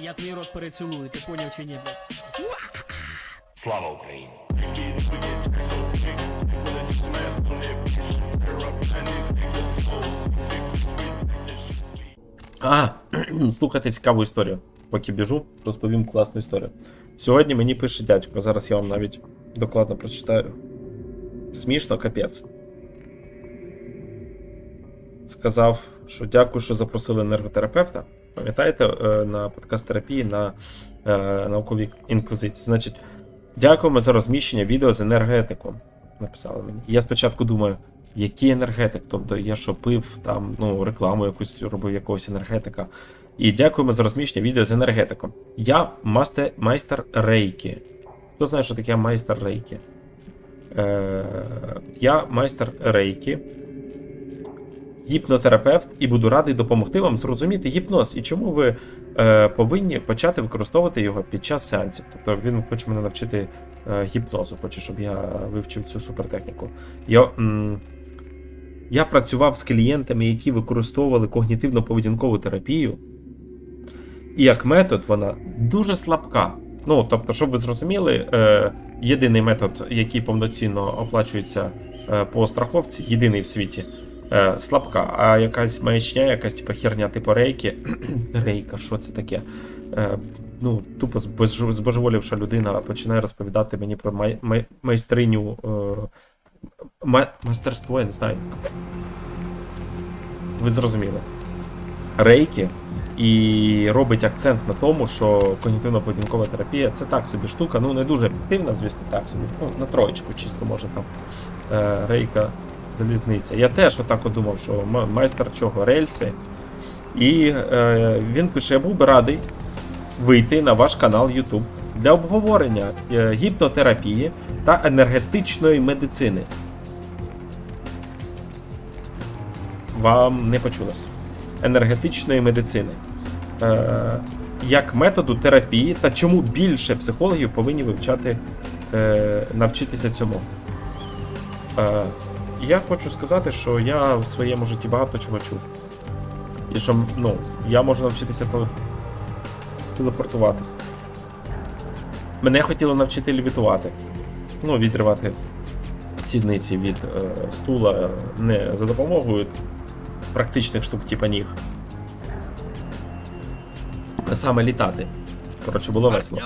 Я твій рот перецілую, ти поняв чи ні, блядь? Слава Україні! А, слухайте цікаву історію. Поки біжу, розповім класну історію. Сьогодні мені пише дядько, зараз я вам навіть докладно прочитаю. Смішно, капець. Сказав, що дякую, що запросили енерготерапевта. Пам'ятаєте, е, на подкаст терапії на е, науковій інквізиції. Значить, дякуємо за розміщення відео з енергетиком. Написали мені. Я спочатку думаю, який енергетик? Тобто я що пив там, ну, рекламу якусь робив якогось енергетика. І дякуємо за розміщення відео з енергетиком. Я масте, майстер рейки. Хто знає, що таке майстер рейки? Е, я майстер рейки, гіпнотерапевт, і буду радий допомогти вам зрозуміти гіпноз і чому ви е, повинні почати використовувати його під час сеансів. Тобто він хоче мене навчити е, гіпнозу, хоче, щоб я вивчив цю супертехніку. Я, м, я працював з клієнтами, які використовували когнітивно-поведінкову терапію. І як метод вона дуже слабка. Ну, тобто, щоб ви зрозуміли, е, єдиний метод, який повноцінно оплачується е, по страховці, єдиний в світі, е, слабка. А якась маячня, якась типу, херня, типу рейки. Рейка, що це таке? Е, ну, тупо збожеволівша людина починає розповідати мені про май, май, майстриню. Е, ма, майстерство, я не знаю. Ви зрозуміли. Рейки і робить акцент на тому, що когнітивно-поведінкова терапія це так собі штука, ну не дуже ефективна, звісно, так собі. Ну, на троєчку чисто може там е, рейка залізниця. Я теж отак от думав, що майстер чого, рельси. І е, він пише: я був би радий вийти на ваш канал YouTube для обговорення е, гіпнотерапії та енергетичної медицини. Вам не почулось. Енергетичної медицини. Е, як методу терапії та чому більше психологів повинні вивчати, е, навчитися цьому. Е, я хочу сказати, що я в своєму житті багато чого чув. І що ну, я можу навчитися теле- телепортуватись. Мене хотіли навчити лівітувати. Ну, відривати сідниці від е, стула е, не за допомогою практичних штук, типа ніг. А саме літати. Коротше, було весело.